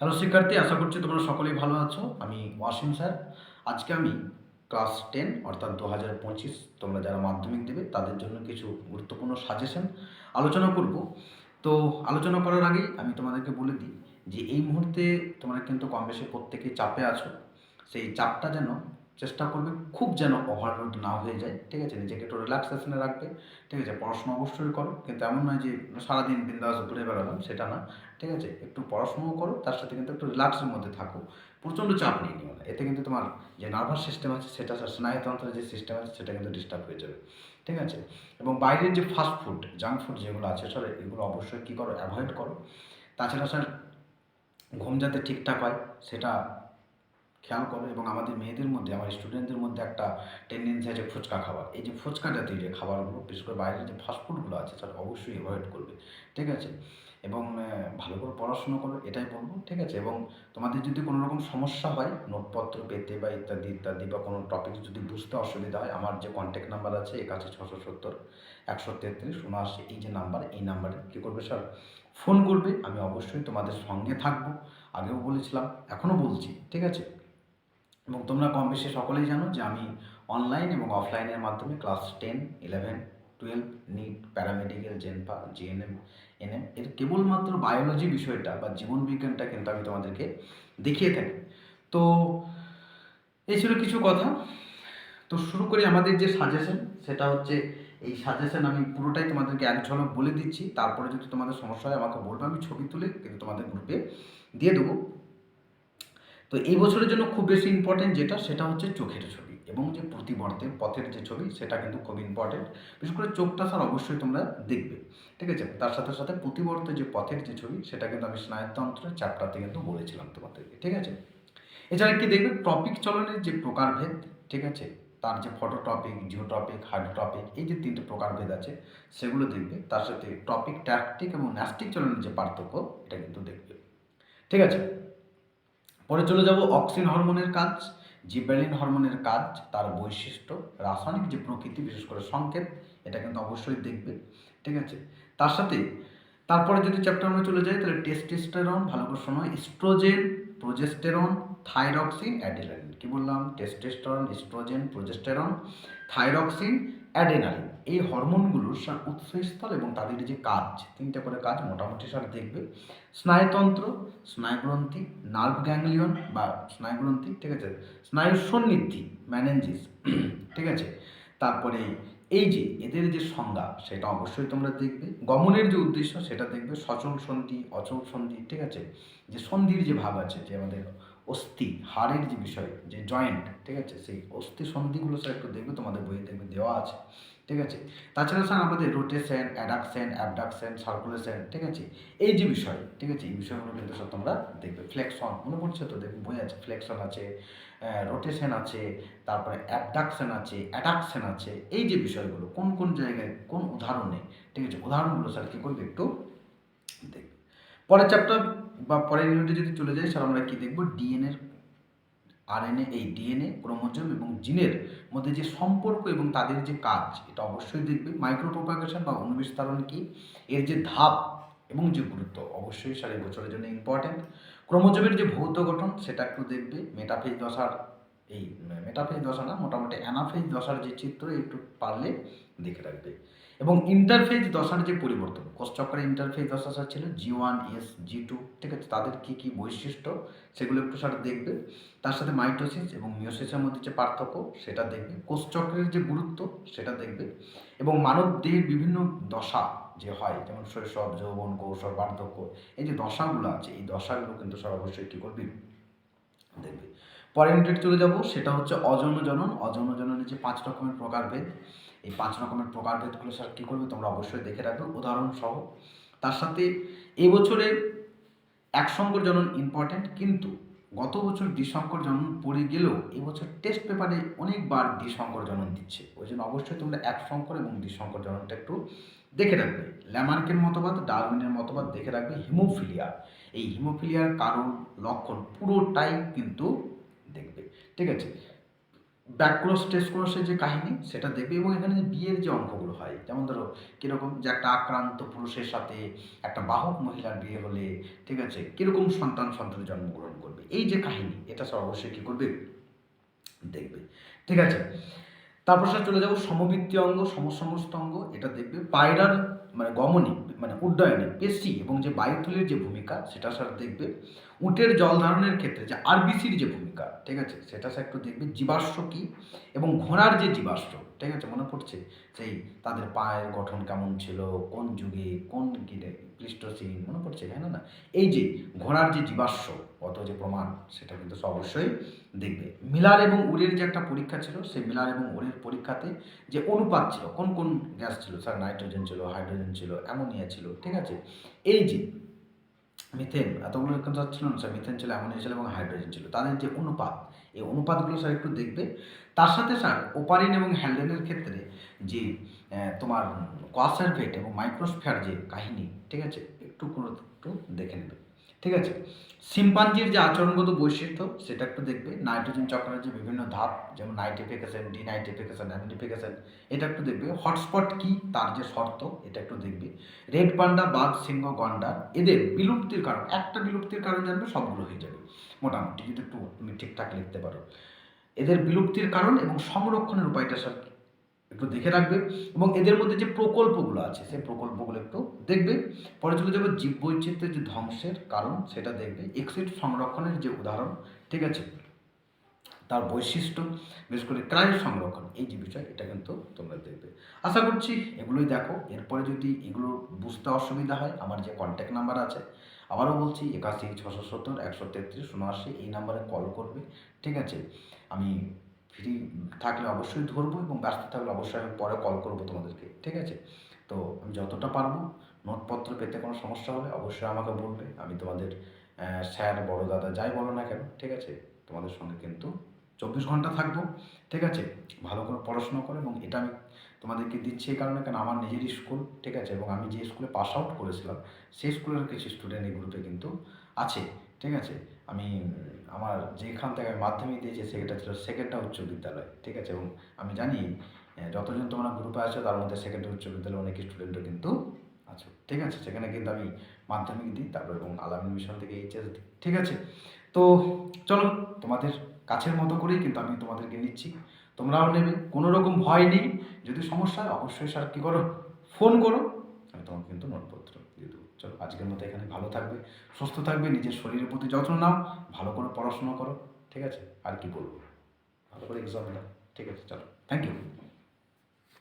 Hello শিক্ষার্থী, আশা করছি তোমরা সকলেই ভালো আছো। আমি ওয়াসিম স্যার। আজকে আমি ক্লাস টেন, অর্থাৎ দু হাজার পঁচিশ, তোমরা যারা মাধ্যমিক দেবে, তাদের জন্য কিছু গুরুত্বপূর্ণ সাজেশন আলোচনা করব। তো আলোচনা করার আগেই আমি তোমাদেরকে বলে দিই যে এই মুহূর্তে তোমরা কিন্তু কম বেশি প্রত্যেকেই চাপে আছো। সেই চাপটা যেন চেষ্টা করবে, খুব যেন ওভারলোড না হয়ে যায়, ঠিক আছে? নিজেকে একটু রিল্যাক্সেশনে রাখবে, ঠিক আছে? পড়াশোনা অবশ্যই করো, কিন্তু এমন নয় যে সারাদিন বিন্দাস ঘুরে বেড়ালাম, সেটা না। ঠিক আছে? একটু পড়াশোনাও করো, তার সাথে কিন্তু একটু রিল্যাক্সের মধ্যে থাকো। প্রচণ্ড চাপ নিয়ে নিও না। এতে কিন্তু তোমার যে নার্ভাস সিস্টেম আছে, সেটা স্নায়ুতন্ত্রের যে সিস্টেম আছে, সেটা কিন্তু ডিস্টার্ব হয়ে যাবে। ঠিক আছে? এবং বাইরের যে ফাস্ট ফুড জাঙ্ক ফুড যেগুলো আছে স্যার এগুলো অবশ্যই কী করো? অ্যাভয়েড করো। তাছাড়া স্যার, ঘুম যাতে ঠিকঠাক হয়, সেটা খেয়াল করো এবং আমাদের মেয়েদের মধ্যে, আমার স্টুডেন্টদের মধ্যে একটা টেন্ডেন্সি আছে ফুচকা খাবার এই যে ফুচকা জাতীয় যে খাবারগুলো, বিশেষ করে বাইরের যে ফাস্টফুডগুলো আছে সেটা অবশ্যই অ্যাভয়েড করবে। ঠিক আছে? এবং ভালো করে পড়াশোনা করো, এটাই বলব, ঠিক আছে? এবং তোমাদের যদি কোনো রকম সমস্যা হয়, নোটপত্র পেতে বা ইত্যাদি ইত্যাদি বা কোনো টপিক যদি বুঝতে অসুবিধা হয়, আমার যে কন্ট্যাক্ট নাম্বার আছে একাশি ছশো সত্তর, একশো তেত্রিশ, উনআশি, এই যে নাম্বার এই নাম্বারে কী করবে স্যার ফোন করবে, আমি অবশ্যই তোমাদের সঙ্গে থাকব। আগেও বলেছিলাম এখনও বলছি, ঠিক আছে? এবং তোমরা কম বেশি সকলেই জানো যে আমি অনলাইন এবং অফলাইনের মাধ্যমে class ten eleven twelve NEET paramedical জেনপা GNM ANM এর কেবলমাত্র বায়োলজি বিষয়টা বা জীবন বিজ্ঞানটা কিন্তু আমি তোমাদেরকে দেখিয়ে থাকি। তো এই ছিল কিছু কথা। তো শুরু করি আমাদের যে সাজেশন সেটা হচ্ছে এই সাজেশন আমি পুরোটাই তোমাদেরকে এক ঝলক বলে দিচ্ছি। তারপরে যদি তোমাদের সমস্যা হয়, আমাকে বলবে, আমি ছবি তুলে কিন্তু তোমাদের গ্রুপে দিয়ে দেবো। তো এই বছরের জন্য খুব বেশি ইম্পর্টেন্ট যেটা, সেটা হচ্ছে চোখের ছবি এবং যে প্রতিবর্তের পথের যে ছবি, সেটা কিন্তু খুব ইম্পর্টেন্ট বিশেষ করে চোখটা স্যার অবশ্যই তোমরা দেখবে, ঠিক আছে? তার সাথে সাথে প্রতিবর্তে যে পথের যে ছবি, সেটা কিন্তু আমি স্নায়ুতন্ত্রের চ্যাপ্টারতে কিন্তু বলেছিলাম তোমাদেরকে, ঠিক আছে? এছাড়া কি দেখবে? টপিক চলনের যে প্রকারভেদ, ঠিক আছে? তার যে photo topic geo topic hydro topic এই যে তিনটে প্রকারভেদ আছে, সেগুলো দেখবে। তার সাথে টপিক ট্যাকটিক এবং ন্যাস্টিক চলনের যে পার্থক্য, এটা কিন্তু দেখবে, ঠিক আছে? পরে চলে যাব অক্সিন হরমোনের কাজ। জিব্রেলিন হরমোনের কাজ, তার বৈশিষ্ট্য, রাসায়নিক যে প্রকৃতি, বিশেষ করে সংকেত, এটা কিন্তু অবশ্যই দেখবে, ঠিক আছে? তার সাথে, তারপরে যদি চ্যাপ্টার আমরা চলে যাই, তাহলে টেস্টেস্টেরন ভালো করে শোনো স্ট্রোজেন প্রোজেস্টেরন থাইরক্সিন অ্যাডিলাইন কি বললাম? Testosterone oestrogen progesterone thyroxine adrenaline এই হরমোনগুলোর উৎসস্থল এবং তাদের যে কাজ, তিনটে করে কাজ মোটামুটি স্যার দেখবে। স্নায়ুতন্ত্র, স্নায়ুগ্রন্থি নার্ভ গ্যাংলিয়ন বা স্নায়ুগ্রন্থি, ঠিক আছে? স্নায়ু সন্নিধি ম্যানেঞ্জিস ঠিক আছে? তারপরে এই যে এদের যে সংজ্ঞা, সেটা অবশ্যই তোমরা দেখবে। গমনের যে উদ্দেশ্য, সেটা দেখবে। সচল সন্ধি, অচল সন্ধি, ঠিক আছে? যে সন্ধির যে ভাব আছে, যে আমাদের অস্থি, হাড়ের যে বিষয়, যে জয়েন্ট ঠিক আছে? সেই অস্থি সন্ধিগুলো স্যার একটু দেখবে, তোমাদের বইয়ে দেখবে, দেওয়া আছে, ঠিক আছে? তাছাড়া স্যার আমাদের রোটেশন অ্যাডাকশন অ্যাবডাকশন সার্কুলেশন ঠিক আছে? এই যে বিষয়, ঠিক আছে? এই বিষয়গুলো কিন্তু স্যার তোমরা দেখবে। ফ্লেকশন মনে পড়ছে তো? দেখবে বই আছে ফ্লেকশন আছে রোটেশন আছে, তারপরে অ্যাবডাকশন আছে অ্যাডাকশন আছে, এই যে বিষয়গুলো, কোন কোন জায়গায় কোন উদাহরণে, ঠিক আছে? উদাহরণগুলো স্যার কী করবে একটু দেখবে। পরের চ্যাপ্টার বা পরের ইউনিটে যদি চলে যাই, তাহলে আমরা কী দেখব? ডিএনএর আরএনএ এই ডিএনএ ক্রোমোজোম এবং জিনের মধ্যে যে সম্পর্ক এবং তাদের যে কাজ, এটা অবশ্যই দেখবে। মাইক্রো মাইক্রোপ্রোপাগেশন বা অনুবিস্তারণ কি? এর যে ধাপ এবং যে গুরুত্ব, অবশ্যই এই বছরের জন্য ইম্পর্ট্যান্ট ক্রোমোজোমের যে ভৌত গঠন, সেটা একটু দেখবে। মেটাফেজ দশার, এই মেটাফেজ দশা না, মোটামুটি অ্যানাফেজ দশার যে চিত্র, একটু পারলে দেখে রাখবে। এবং ইন্টারফেজ দশার যে পরিবর্তন কোষচক্রের ইন্টারফেজ দশা স্যার ছিল G one S G two ঠিক আছে? তাদের কী কী বৈশিষ্ট্য? সেগুলো একটু স্যার দেখবে। তার সাথে মাইটোসিস এবং মিওসিসের মধ্যে যে পার্থক্য, সেটা দেখবে। কোষচক্রের যে গুরুত্ব, সেটা দেখবে। এবং মানব দেহের বিভিন্ন দশা যে হয়, যেমন শৈশব, যৌবন, কৌশল বার্ধক্য এই যে দশাগুলো আছে, এই দশাগুলো কিন্তু স্যার অবশ্যই কী করবে? দেখবে। পরের ইউনিট চলে যাব, সেটা হচ্ছে অজনজনন অজনজননের যে পাঁচ রকমের প্রকারভেদ এই পাঁচ রকমের প্রকারভেদগুলো স্যার কী করবে তোমরা অবশ্যই দেখে রাখবে, উদাহরণ সহ। তার সাথে এবছরে এক সংকর জনন ইম্পর্ট্যান্ট কিন্তু গত বছর দ্বিসংকর জনন পড়ে গেলেও এবছর টেস্ট পেপারে অনেকবার দ্বিসংকর জনন দিচ্ছে। ওই জন্য অবশ্যই তোমরা এক সংকর এবং দ্বিসংকর জননটা একটু দেখে রাখবে। ল্যামার্কের মতবাদ ডারউইনের মতবাদ দেখে রাখবে হিমোফিলিয়া এই হিমোফিলিয়ার কারণ, লক্ষণ পুরোটাই কিন্তু দেখবে। ঠিক আছে? ব্যাকক্রস টেস্ট ক্রসের যে কাহিনী, সেটা দেখবে এবং এখানে যে বিয়ের যে অঙ্কগুলো হয়, যেমন ধরো কীরকম যে একটা আক্রান্ত পুরুষের সাথে একটা বাহক মহিলার বিয়ে হলে, ঠিক আছে, কীরকম সন্তান সন্তান জন্মগ্রহণ করবে, এই যে কাহিনী, এটা স্যার অবশ্যই কী করবে? দেখবে, ঠিক আছে? তারপর চলে যাব সমবৃত্তি অঙ্গ, সমসমস্ত অঙ্গ, এটা দেখবে পায়রার মানে গমনে মানে উড্ডয়নে পেশি এবং যে বায়ুথলির যে ভূমিকা সেটা স্যার দেখবে। উটের জল ধারণের ক্ষেত্রে যে আরবিসির যে ভূমিকা, ঠিক আছে? সেটা স্যার একটু দেখবে জীবাশ্ম কী এবং ঘোড়ার যে জীবাশ্ম, ঠিক আছে? মনে পড়ছে? সেই তাদের পায়ের গঠন কেমন ছিল? কোন যুগে? কোন গিরে? প্লিস্টোসিন মনে পড়ছে? হ্যাঁ না এই যে ঘোড়ার যে জীবাশ্ম, অত যে প্রমাণ, সেটা কিন্তু অবশ্যই দেখবে। মিলার এবং উরের যে একটা পরীক্ষা ছিল, সেই মিলার এবং উরের পরীক্ষাতে যে অনুপাত ছিল, কোন কোন গ্যাস ছিল? স্যার, নাইট্রোজেন ছিল, হাইড্রোজেন ছিল অ্যামোনিয়া ছিল, ঠিক আছে? এই যে মিথেন এতগুলো কিন্তু ছিল না? স্যার মিথেন ছিল অ্যামোনিয়া ছিল এবং হাইড্রোজেন ছিল। তাদের যে অনুপাত, এই অনুপাতগুলো স্যার একটু দেখবে। তার সাথে স্যার ওপারিন এবং হ্যালডেনের ক্ষেত্রে যে তোমার কোয়াসারভেট এবং মাইক্রোস্ফিয়ার যে কাহিনী, ঠিক আছে? একটু কোনো একটু দেখে নেবে। ঠিক আছে? সিম্পাঞ্জির যে আচরণগত বৈশিষ্ট্য, সেটা একটু দেখবে। নাইট্রোজেন চক্রের যে বিভিন্ন ধাপ, যেমন নাইট্রিফিকেশন ডিনাইট্রিফিকেশন অ্যামিডিফিকেশন এটা একটু দেখবে। হটস্পট কি? তার যে শর্ত, এটা একটু দেখবে। রেড পান্ডা, বাঘ, সিংহ, গন্ডার, এদের বিলুপ্তির কারণ, একটা বিলুপ্তির কারণ জানবে, সবগুলো হয়ে যাবে। মোটামুটি, যদি একটু তুমি ঠিকঠাক লিখতে পারো। এদের বিলুপ্তির কারণ এবং সংরক্ষণের উপায়টা একটু দেখে রাখবে এবং এদের মধ্যে যে প্রকল্পগুলো আছে, সেই প্রকল্পগুলো একটু দেখবে। পরে চলে যাবে জীববৈচিত্র্যের যে ধ্বংসের কারণ, সেটা দেখবে। এক্সিট সংরক্ষণের যে উদাহরণ, ঠিক আছে? তার বৈশিষ্ট্য, বিশেষ করে ক্রাইম সংরক্ষণ, এই যে বিষয়, এটা কিন্তু তোমরা দেখবে। আশা করছি এগুলোই দেখো। এরপরে যদি এগুলো বুঝতে অসুবিধা হয়, আমার যে কন্ট্যাক্ট নাম্বার আছে, আবারও বলছি, একাশি, ছশো সত্তর, একশো তেত্রিশ, উনআশি, এই নাম্বারে কল করবে, ঠিক আছে? আমি ফ্রি থাকলে অবশ্যই ধরবো এবং ব্যস্ত থাকলে অবশ্যই আমি পরে কল করব তোমাদেরকে, ঠিক আছে? তো আমি যতটা পারব, নোটপত্র পেতে কোনো সমস্যা হলে অবশ্যই আমাকে বলবে, আমি তোমাদের স্যার, বড় দাদা যাই বলো না কেন, ঠিক আছে? তোমাদের সঙ্গে কিন্তু চব্বিশ ঘণ্টা থাকব, ঠিক আছে? ভালো করে পড়াশোনা করো এবং এটা আমি তোমাদেরকে দিচ্ছি এই কারণে কেন আমার নিজেরই স্কুল ঠিক আছে? এবং আমি যে স্কুলে পাস আউট করেছিলাম, সেই স্কুলের কিছু স্টুডেন্ট এই গ্রুপে কিন্তু আছে, ঠিক আছে? আমি আমার যেখান থেকে আমি মাধ্যমিক দিয়েছি, সেটা ছিল সেকেন্ডটা উচ্চ বিদ্যালয়, ঠিক আছে? এবং আমি জানি যতজন তোমরা গ্রুপে আছো, তার মধ্যে সেকেন্ডারি উচ্চ বিদ্যালয়ে অনেক স্টুডেন্টও কিন্তু আছো, ঠিক আছে? সেখানে কিন্তু আমি মাধ্যমিক দিই, তারপর এবং আলামিন মিশন থেকে এইচএস দিই, ঠিক আছে? তো চলো, তোমাদের কাছের মতো করেই কিন্তু আমি তোমাদেরকে নিচ্ছি। তোমরাও নেবে, কোনো রকম ভয় নেই। যদি সমস্যা হয়, অবশ্যই স্যার কী করো ফোন করো, আমি তোমাকে কিন্তু নোটপত্র চলো, আজকের মতো এখানে ভালো থাকবে, সুস্থ থাকবে, নিজের শরীরের প্রতি যত্ন নাও, ভালো করে পড়াশোনা করো, ঠিক আছে? আর কি বলব? ভালো করে এক্সাম দাও ঠিক আছে? চলো থ্যাংক ইউ